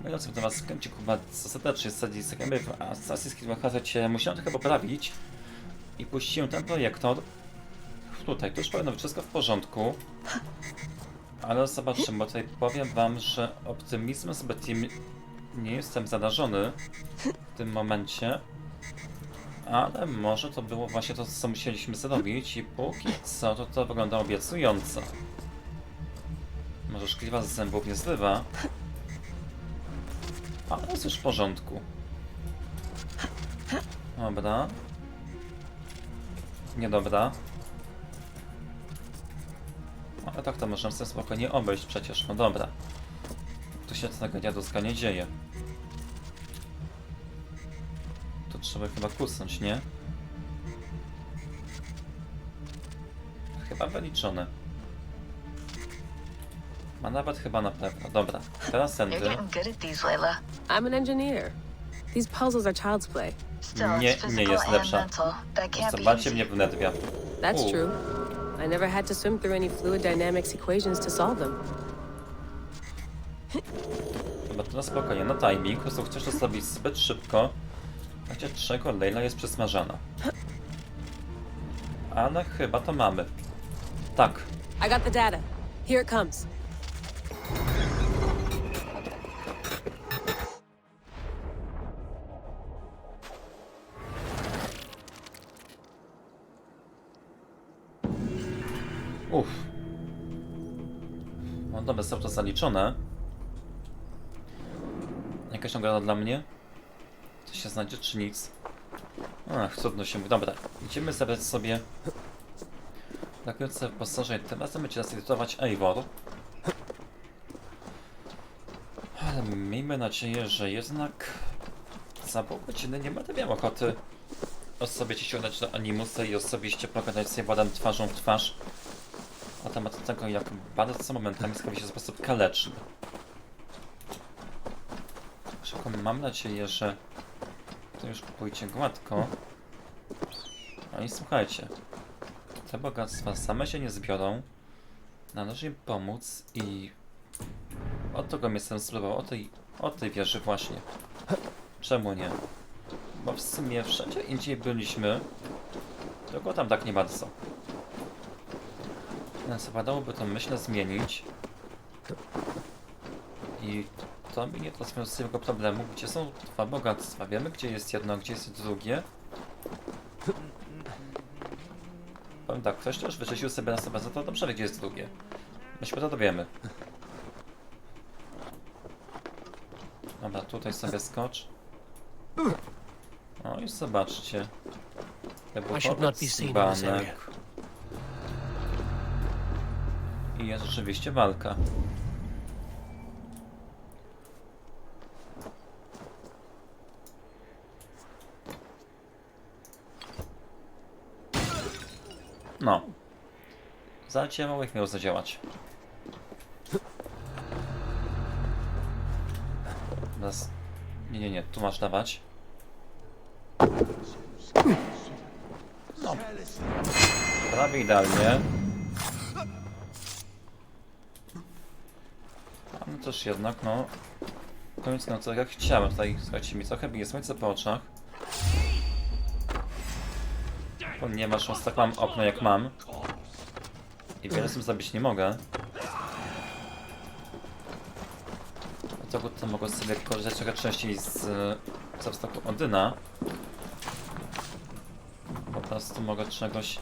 Mówiąc do was kręci chyba serdecznie sadzi zagramy w Assassin's Creed Valhalla musiałem chyba poprawić. I puściłem ten projektor. Tutaj, to już powinno być wszystko w porządku. Ale zobaczymy, bo tutaj powiem wam, że optymizmem zbytnim nie jestem zarażony w tym momencie. Ale może to było właśnie to, co musieliśmy zrobić i póki co to to wygląda obiecująco. Może szkliwa z zębów nie zrywa, ale jest już w porządku. Dobra. Niedobra. Ale tak to możemy sobie spokojnie obejść przecież, no dobra. Tu się tego dziaduska nie dzieje. To trzeba chyba kusnąć, nie? Chyba wyliczone. Ma nawet chyba na pewno. Dobra, teraz You're tędy. getting good at these, Layla. I'm an engineer. These puzzles are child's play. Still, Nie- it's nie physical jest and lepsza. mental. That can't be Zobaczcie easy. mnie wnerwia. That's Ooh. true. I never had to swim through any fluid dynamics equations to solve them. Chyba to na spokojnie, na timing. Po prostu chcesz to zrobić zbyt szybko. Chociaż czego Leila jest przesmażana. Ale chyba to mamy. Tak. I got the data. Here it comes. No dobra, są to zaliczone. Jakaś nagroda dla mnie? Coś się znajdzie, czy nic? Ach, trudno się mówi. Dobra, idziemy zabrać sobie brakujące wyposażenie. Tym razem będzie nas edytować Eivor. Ale miejmy nadzieję, że jednak za pół godziny nie będę miał ochoty osobiście ściągnąć do Animusa i osobiście pogadać z Eivorem twarzą w twarz na temat tego, jak bardzo momentami stawi się w sposób kaleczny. Szybko mam nadzieję, że to już pójdzie gładko. No i słuchajcie, te bogactwa same się nie zbiorą. Należy im pomóc i od tego jestem spróbował, o tej, o tej wieży właśnie. Czemu nie? Bo w sumie wszędzie indziej byliśmy, tylko tam tak nie bardzo. Więc wypadałoby to myślę zmienić. I to mi nie rozwiązuje tego problemu, gdzie są dwa bogactwa. Wiemy gdzie jest jedno, gdzie jest drugie. Powiem tak, ktoś też wyczyścił sobie na sobie za to dobrze wie gdzie jest drugie. Myśmy to dowiemy. Dobra, tutaj sobie skocz. O i zobaczcie. I should not jest rzeczywiście walka. No. Zalcie małych miał zadziałać. Teraz... Nie, nie, nie, tu masz dawać. No. Prawie idealnie. Też jednak, no... Koniec końców, jak chciałem tutaj, słuchajcie, mi trochę bije słońce po oczach. Ponieważ tak mam okno jak mam. I wiele z zrobić nie mogę. Dlatego to mogę sobie korzystać trochę częściej z zawstaku Odyna. Po prostu mogę czegoś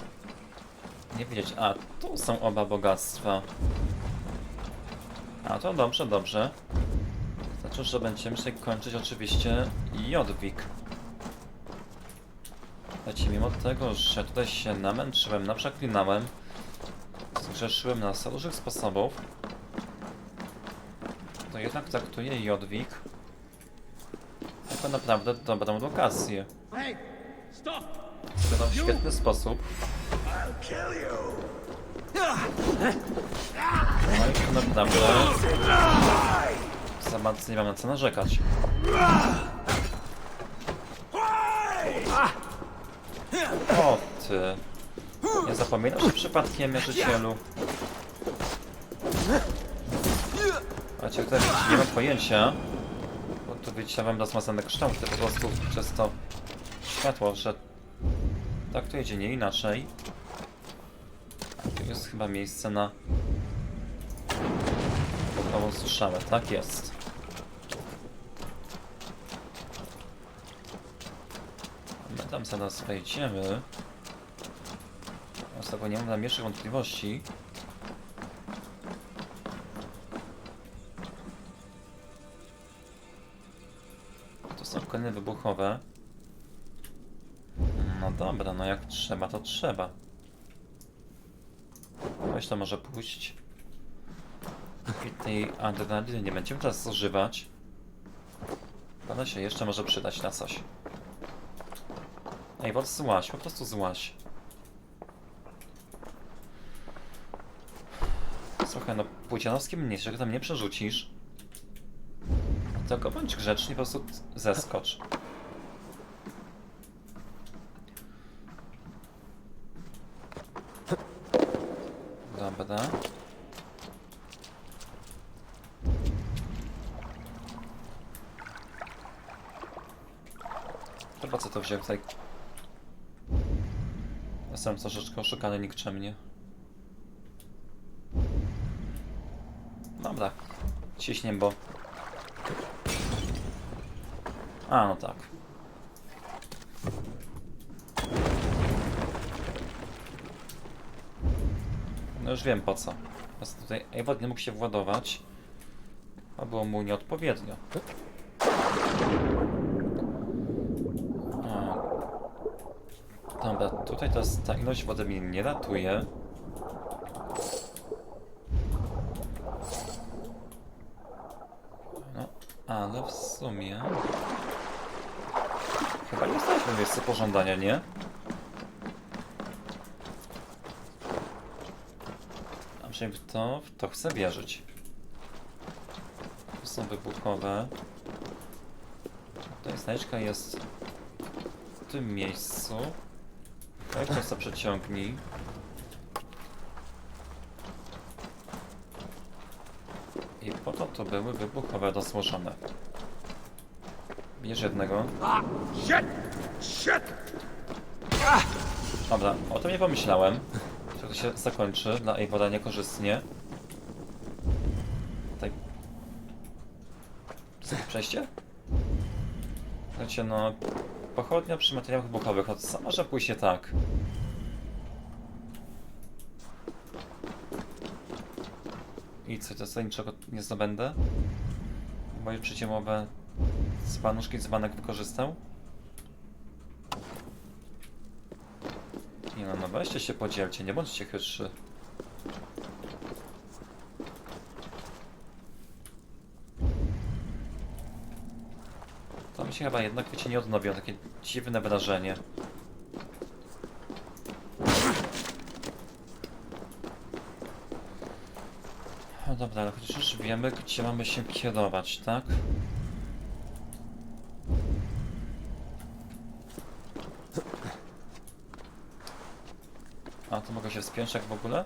nie wiedzieć. A, tu są oba bogactwa. A, to dobrze, dobrze. Znaczy, że będziemy musieli kończyć oczywiście Jodwik. Słuchajcie, mimo tego, że tutaj się namęczyłem, naprzeklinałem, zgrzeszyłem na różnych sposobów, to jednak traktuję Jodwik jako naprawdę dobrą lokację. To w świetny sposób. No i to naprawdę za bardzo nie mam na co narzekać. O ty. Nie zapominasz przypadkiem, mierzycielu. Macie, tutaj nie mam pojęcia. tu wyciąłem rozmazane kształty po prostu przez to światło, że tak to jedzie, nie inaczej. Jest chyba miejsce na bombową strzałę, tak jest. My tam zaraz wejdziemy. Z tego nie mam najmniejszych wątpliwości. To są kolejne wybuchowe. No dobra, no jak trzeba, to trzeba. Weź to może pójść. I tej adrenaliny nie będziemy teraz zużywać. Ona się jeszcze może przydać na coś. Ej, wod złaś, po prostu złaś. Słuchaj, no Płócianowskim mniejszego tam nie przerzucisz. Tylko bądź grzeczny, po prostu zeskocz. Dobra. Chyba co to wziął tutaj? Jestem troszeczkę oszukany nikczemnie. Dobra. Ciśnie, bo... A, no tak. No już wiem po co. Prostu tutaj Eivod nie mógł się władować. A było mu nieodpowiednio. Dobra, tutaj ta ilość wody mnie nie ratuje. No, ale w sumie... Chyba nie jesteśmy w miejscu pożądania, nie? Przynajmniej w to, w to chcę wierzyć. Tu są wybuchowe. Tutaj znajdźka jest w tym miejscu. Tak, to sobie przeciągnij. I po to to były wybuchowe rozłożone. Bierz jednego. Dobra, o tym nie pomyślałem. To się zakończy dla Eivoda niekorzystnie. Tutaj... Przejście? Słuchajcie, no... Pochodnia przy materiałach wybuchowych, no co może pójść nie tak? I co, to co, niczego nie zdobędę? Moje przeciemowe spanuszki dzbanek wykorzystał? No, no weźcie się podzielcie, nie bądźcie chytrzy. To mi się chyba jednak wiecie nie odnowiło, takie dziwne wrażenie. No dobra, ale chociaż wiemy, gdzie mamy się kierować, tak? A, to mogę się wspiąć w ogóle?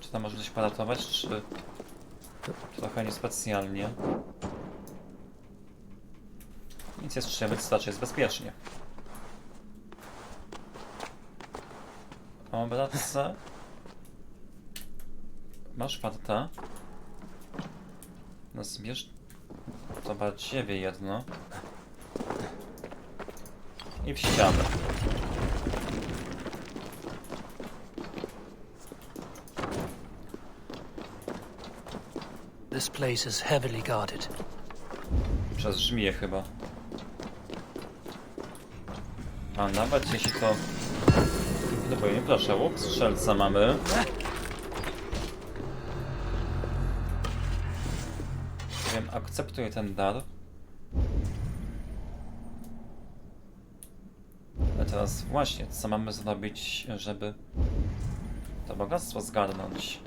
Czy tam może coś palatować, czy... Trochę niespecjalnie. Nic jest trzeba, wystarczy, jest bezpiecznie. O, bratce. Masz farta. No zbierz... To badziewie jedno. I w ścianę. This place is heavily guarded. Przez żmiję chyba. A nawet jeśli to... No bo nie proszę, łuk strzelca mamy. Wiem, akceptuję ten dar. Ale teraz właśnie, co mamy zrobić, żeby to bogactwo zgarnąć?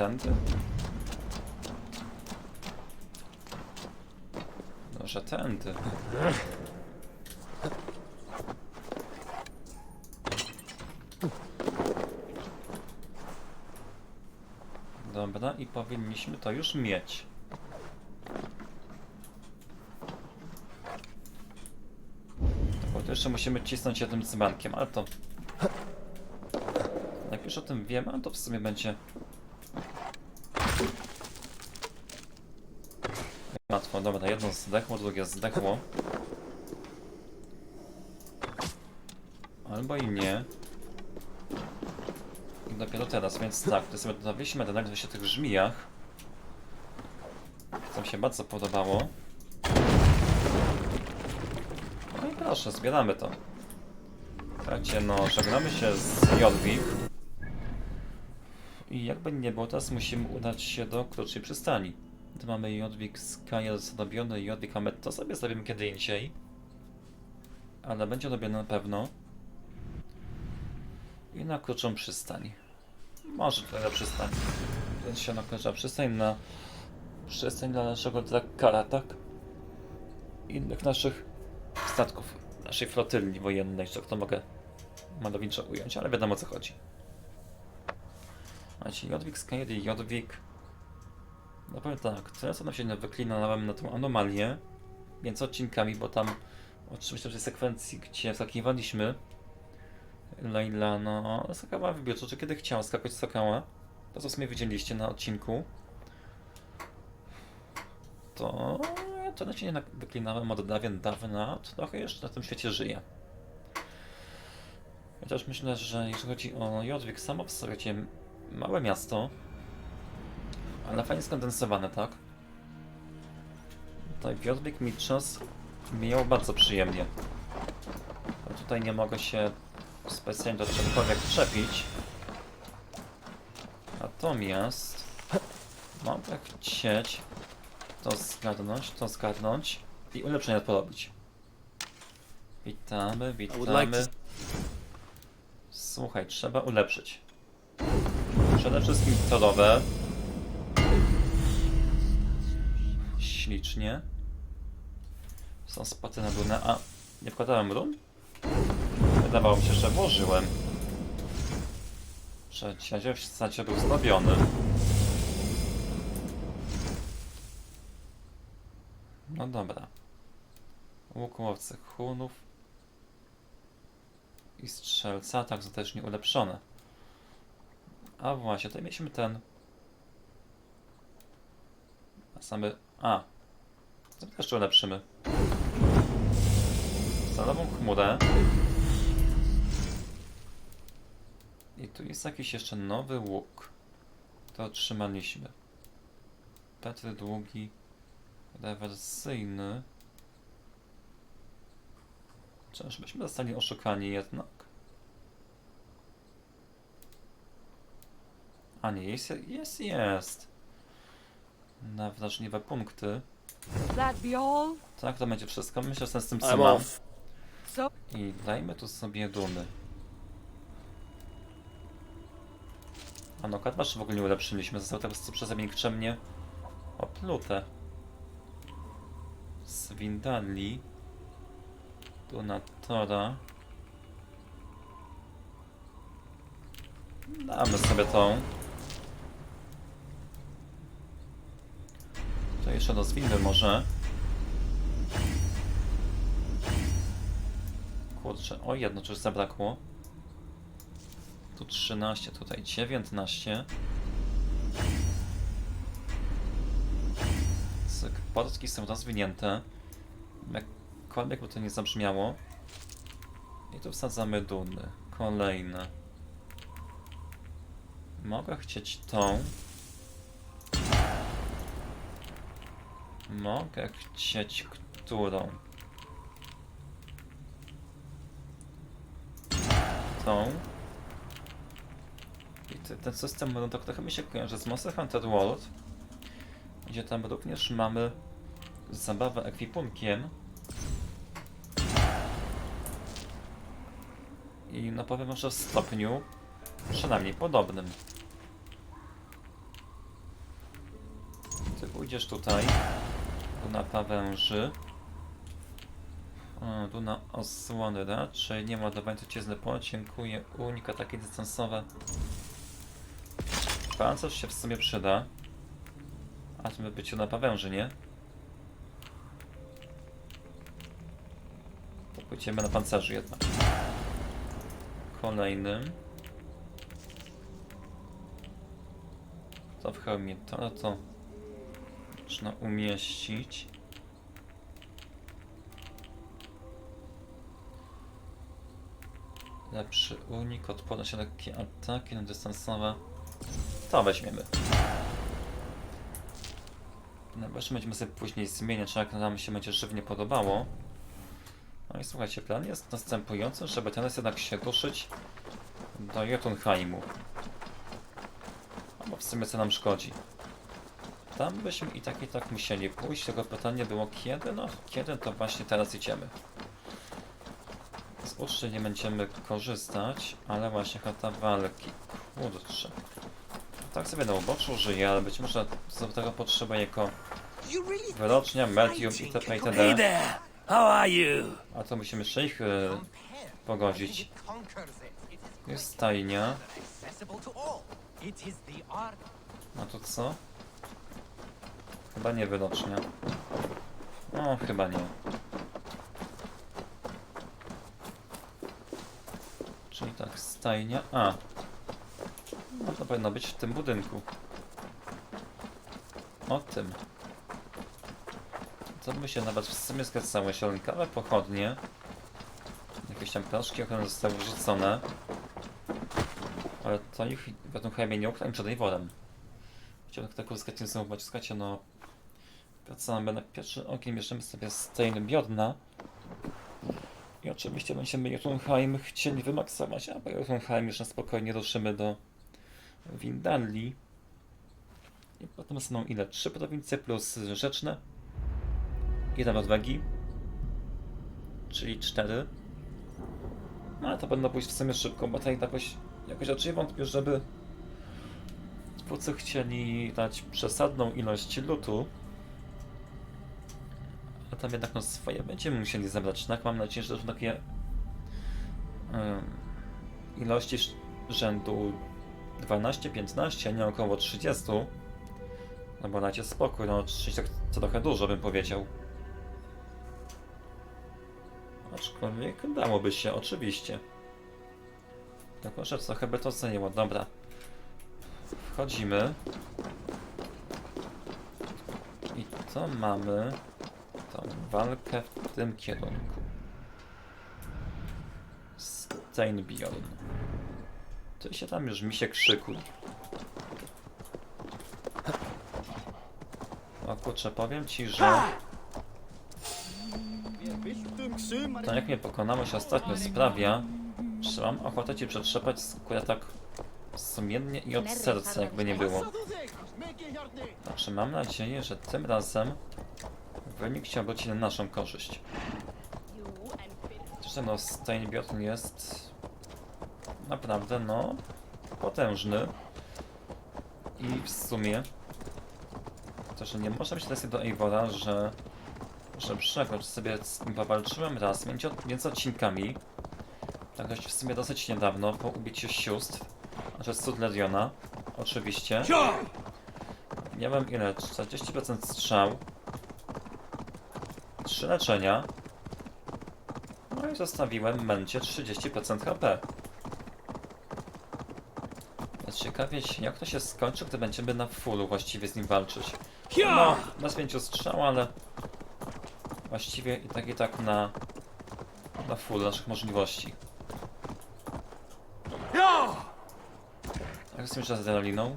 Tędy? No, że tędy. Dobra, i powinniśmy to już mieć. To jeszcze musimy cisnąć jednym dzbankiem, ale to... Jak już o tym wiemy, to w sumie będzie... Łatwo, dobra, jedno zdechło, drugie zdechło. Albo i nie. I dopiero teraz, więc tak, to sobie dodaliśmy denek się tych żmijach. Co mi się bardzo podobało. No i proszę, zbieramy to. Słuchajcie, no, żegnamy się z Jodwig. I jakby nie było, teraz musimy udać się do krótszej przystani. Tu mamy Jodwig Skyer zrobiony, Jodwig Amet, to sobie zrobimy kiedy indziej. Ale będzie robione na pewno. I na krótszą przystań. Może trochę na przystań. Więc się na krótsza przystań na przystań dla naszego Drakara, tak? I innych naszych statków, naszej flotyli wojennej, że to mogę malowniczo ująć, ale wiadomo o co chodzi. Macie Jodwig Skyer i Jodwig. No powiem tak, tyle co nam się wyklinałem na tą anomalię, między odcinkami, bo tam oczywiście w sekwencji, gdzie skakiwaliśmy, Leila, no, skakała w biurze, czy kiedy chciała skakać, skakała. To, co w sumie widzieliście na odcinku. To to się jednak wyklinałem od dawien dawna, trochę jeszcze na tym świecie żyje. Chociaż myślę, że jeśli chodzi o Jodwig, samo w sobie małe miasto, ale fajnie skondensowane, tak? Tutaj Jodwig mi czas mijał bardzo przyjemnie. Tutaj nie mogę się specjalnie do czegokolwiek czepić. Natomiast mogę chcieć to zgadnąć, to zgadnąć i ulepszenia porobić. Witamy, witamy. Słuchaj, trzeba ulepszyć. Przede wszystkim torowe. Ślicznie. Są spaty na runę. A, nie wkładałem run? Wydawało mi się, że włożyłem. Przecież w zasadzie był zrobiony. No dobra. Łuk łowcy hunów. I strzelca, tak to też nie ulepszone. A właśnie, tutaj mieliśmy ten. A samy. A. To też ulepszymy. Stalową chmurę. I tu jest jakiś jeszcze nowy łuk. To otrzymaliśmy. Petry długi. Rewersyjny. Czyż byśmy zostali oszukani jednak? A nie, jest, jest, jest. Na wrażliwe punkty. Be all? Tak, to będzie wszystko. Myślę, że z tym co mam. I dajmy tu sobie dumy. A no, kadmasz w ogóle nie ulepszyliśmy. Został teraz co przeze mnie nikczemnie oplute. Swindali. Donatora. Damy sobie tą. To jeszcze rozwinę może. Kurczę, o jedno coś zabrakło. Tu 13, tutaj 19. Cyk, portki są rozwinięte. Jakkolwiek by to nie zabrzmiało. I tu wsadzamy duny. Kolejne. Mogę chcieć tą. Mogę chcieć którą? tą. I te, ten system no, to trochę mi się kojarzy z Monster Hunter World, gdzie tam również mamy zabawę ekwipunkiem. I no powiem, że w stopniu przynajmniej podobnym. Ty pójdziesz tutaj, tu na pawęży. O, tu na osłony raczej nie ma to cię zlepo. Dziękuję. Unika takie dystansowe. Pancerz się w sumie przyda. A tym byciu na pawęży, nie? To pójdziemy na pancerzu jednak. Kolejnym. To w hełmie to, to można umieścić. Lepszy unik, odporność na lekkie ataki, no dystansowe. To weźmiemy. Najwyżej będziemy sobie później zmieniać, jak nam się będzie żywnie podobało. No i słuchajcie, plan jest następujący, żeby teraz jednak się ruszyć do Jotunheimu. No bo w sumie co nam szkodzi. Tam byśmy i tak i tak musieli pójść, tylko pytanie było kiedy? No kiedy to właśnie teraz idziemy. Z uczty nie będziemy korzystać, ale właśnie chata walki. Kurczę. Tak sobie na uboczu żyje, ale być może do tego potrzeba jako wyrocznia, medium itd. you? A to musimy jeszcze ich y, pogodzić. Jest stajnia. A to co? Chyba nie wyrocznia. No, chyba nie. Czyli tak, stajnia. A. No to powinno być w tym budynku. O tym. To by się nawet w sumie zgadzało. Zielonkawe pochodnie. Jakieś tam proszki, które zostały wrzucone. Ale to ich w Jotunheimie nie ukryłem przed Eivorem. Chciałbym tak uzyskać znowu naciskacie, no... Wracamy na pierwszy ogień, bierzemy sobie Steinbjorna. I oczywiście będziemy Jotunheim chcieli wymaksować, a po Jotunheim już na spokojnie ruszymy do Windalli. I potem są ile? Trzy prowincje plus rzeczne. Jeden odwagi. Czyli cztery. No ale to będą pójść w sumie szybko, bo tutaj jakoś, jakoś raczej wątpię, żeby twórcy chcieli dać przesadną ilość lutu. Tam jednak no swoje będziemy musieli zebrać. Tak, mam nadzieję, że to takie em, ilości rzędu 12-15, a nie około 30. No bo dajcie spokój, no 30 to, trochę dużo bym powiedział. Aczkolwiek dałoby się, oczywiście. Tylko, że trochę by to zajęło. Dobra. Wchodzimy. I to mamy walkę w tym kierunku. Steinbjorn. Ty się tam już mi się krzyku. O kurczę, powiem ci, że... To jak mnie pokonałeś się ostatnio sprawia, że mam ochotę ci przetrzepać skórę tak sumiennie i od serca, jakby nie było. Także mam nadzieję, że tym razem wynik się obróci na naszą korzyść. Zresztą no, Steinbjorn jest naprawdę, no, potężny. I w sumie to, że nie można być teraz do Eivora, że że przegrać sobie z nim powalczyłem raz między, między odcinkami. Tak dość w sumie dosyć niedawno, po ubiciu sióstr. Znaczy Sudleriona, oczywiście. Miałem ile? 40% strzał. 3 leczenia. No i zostawiłem Mencie 30% HP. Ciekawie, jak to się skończy, gdy będziemy na fullu właściwie z nim walczyć. No, bez pięciu strzał, ale właściwie i tak i tak na na full naszych możliwości. Jak jesteśmy z adrenaliną?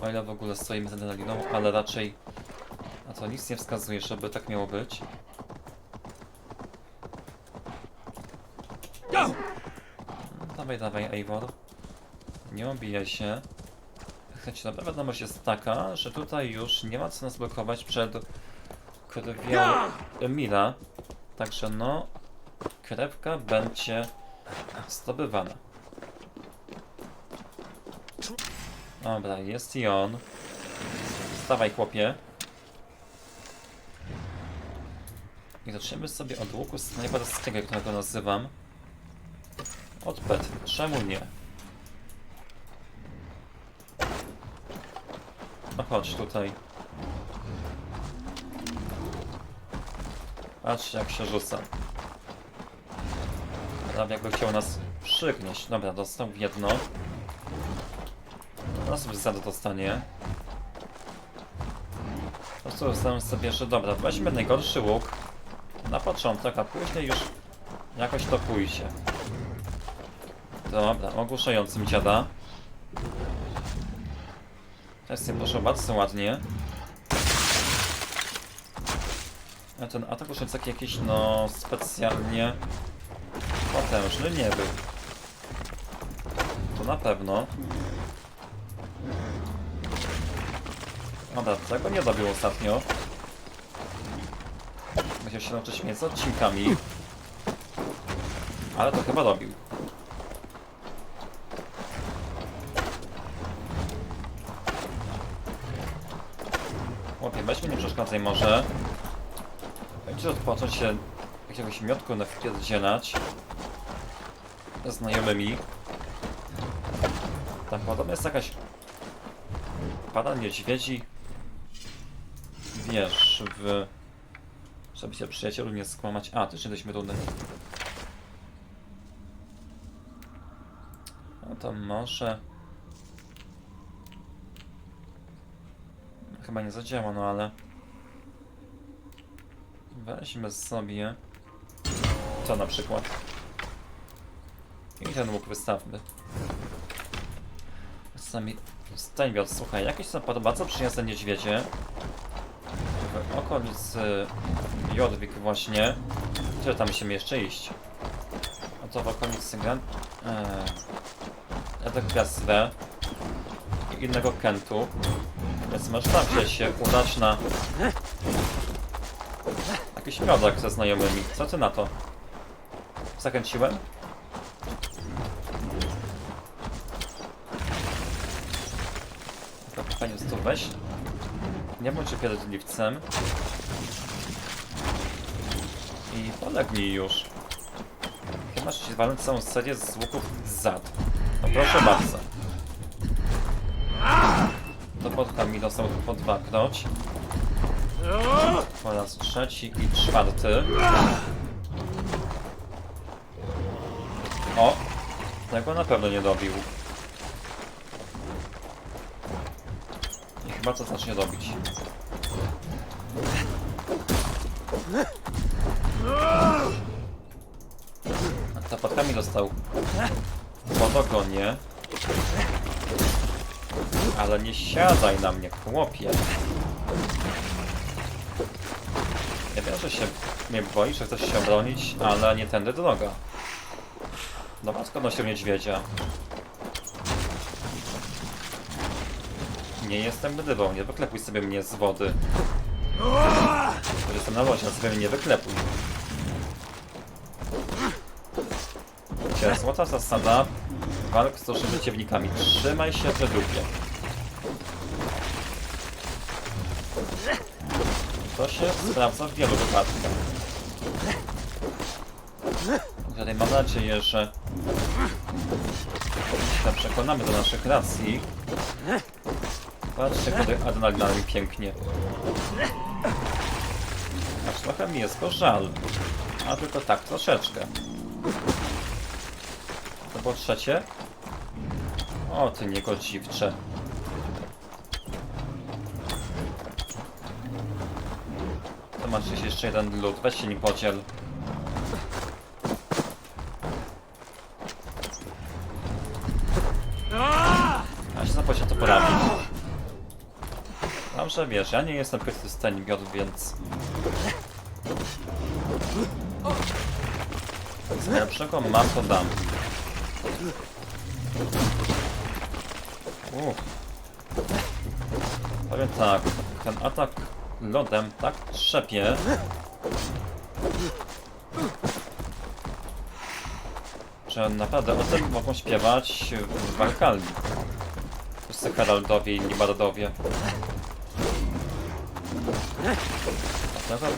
O ile w ogóle stoimy z adrenaliną, ale raczej na to nic nie wskazuje, żeby tak miało być. No, Dawaj, dawaj, Eivor. Nie obijaj się. Słuchajcie, dobra wiadomość jest taka, że tutaj już nie ma co nas blokować przed krwią Emila. Także no, krewka będzie zdobywana. Dobra, jest i on. Stawaj, chłopie. I zaczniemy sobie od łuku snajperskiego, jak to go nazywam. Od Petry. Czemu nie? No chodź tutaj. Patrz jak się rzuca. Prawie jakby chciał nas przygnieść. Dobra, dostał jedno. Teraz wysady dostanie. Po prostu ustałem sobie, że dobra, weźmy najgorszy łuk początek, a później już jakoś to pójdzie. Dobra, ogłuszającym dziada. Teraz sobie poszło bardzo ładnie. A ten atak już jest taki jakiś, no, specjalnie potężny nie był. To na pewno. Dobra, tego nie dobił ostatnio. Musiał się nauczyć między odcinkami. Ale to chyba dobił. Chłopie, weź mnie nie przeszkadzaj może. Będzie odpocząć się jakiegoś miotku na wpierdzielać znajomymi. Tam podobno jest jakaś pada niedźwiedzi. Wiesz, w... Żeby się przyjacielu nie skłamać. A, też jesteśmy tutaj. No to może... Chyba nie zadziała, no ale... Weźmy sobie... To na przykład. I ten łuk wystawmy. Sami... Stańbiot, słuchaj, jakieś bardzo przyjazne niedźwiedzie. W okolicy Jodwik właśnie. Gdzie tam się jeszcze iść? A to w okolicy Grand... Eee, i innego Kentu. Więc masz tam gdzieś się udać na jakiś miodek ze znajomymi. Co ty na to? Zakręciłem? To fajnie tu weź. Nie bądź pierdliwcem. I polegnij już. Chyba masz ci walnąć całą serię z łuków zad. No proszę bardzo. To podka mi dostał po. Po raz trzeci i czwarty. O! Tego na pewno nie dobił. Chyba to zacznie dobić. A Zapadkami dostał po ogonie. Ale nie siadaj na mnie, chłopie. Ja wiem, że się mnie boisz, że chcesz się obronić, ale nie tędy droga. Dobra, skąd się niedźwiedzia? Nie jestem rybą, nie wyklepuj sobie mnie z wody. Jestem na lodzie, sobie mnie nie wyklepuj. Wiecie, Złota zasada walk z naszymi przeciwnikami. Trzymaj się w dupie. To się sprawdza w wielu wypadkach. Tutaj mam nadzieję, że się przekonamy do naszych racji. Patrzcie, kiedy adrenalina mi pięknie. Aż trochę mi jest go żal. A tylko tak troszeczkę. To było trzecie? O, ty niegodziwcze. To masz jeszcze jeden lód, weź się nim podziel. A się zapocie to Dobrze, wiesz, ja nie jestem Chrystustem Biot, więc... Z najlepszego mam to dam. Uff. Powiem tak, ten atak lodem tak trzepie. Że naprawdę o tym mogą śpiewać w Walkalni. Wszyscy Heraldowie i inni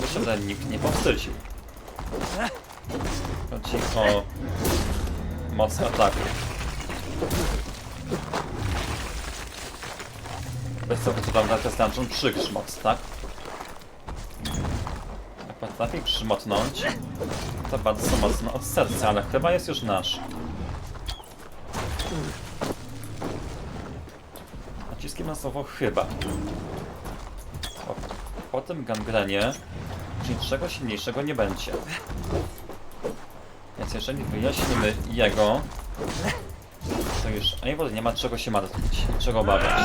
By się ten nikt nie powstydził. Chodzi o moc ataku. jest to co prawda to jest dungeon przygrzmot, tak? Jak potrafi grzmotnąć, to bardzo mocno od serca, ale chyba jest już nasz. Naciskiem na słowo chyba. Tym gangrenie niczego silniejszego nie będzie. Więc jeżeli wyjaśnimy jego, to już nie ma czego się martwić, czego obawiać.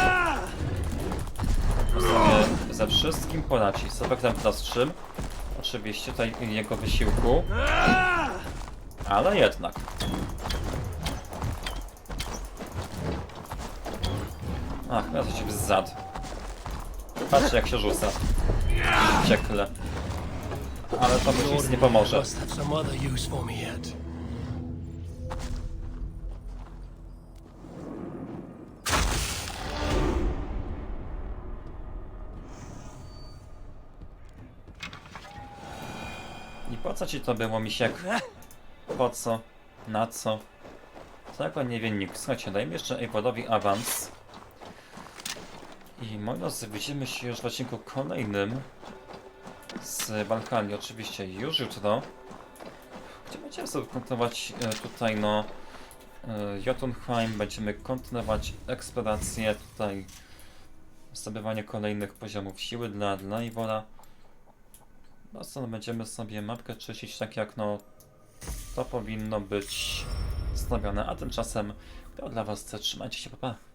Sobie ze wszystkim poradzi. Z efektem prostszym, oczywiście tutaj jego wysiłku, ale jednak. Ach, ja się zad. Patrzcie jak się rzuca. Ciekle. Ale to mu nic nie pomoże. I po co ci to było, misiek? Po co? Na co? Tego nie wie nikt. Słuchajcie, dajmy jeszcze Eivorowi awans. I moi drodzy, widzimy się już w odcinku kolejnym z Balkanii. Oczywiście już jutro. Gdzie będziemy sobie kontynuować e, tutaj, no, e, Jotunheim. Będziemy kontynuować eksplorację tutaj. Zdobywanie kolejnych poziomów siły dla, Eivora. No co, no będziemy sobie mapkę czyścić tak jak no to powinno być stawiane, a tymczasem to dla was trzymajcie się, pa pa.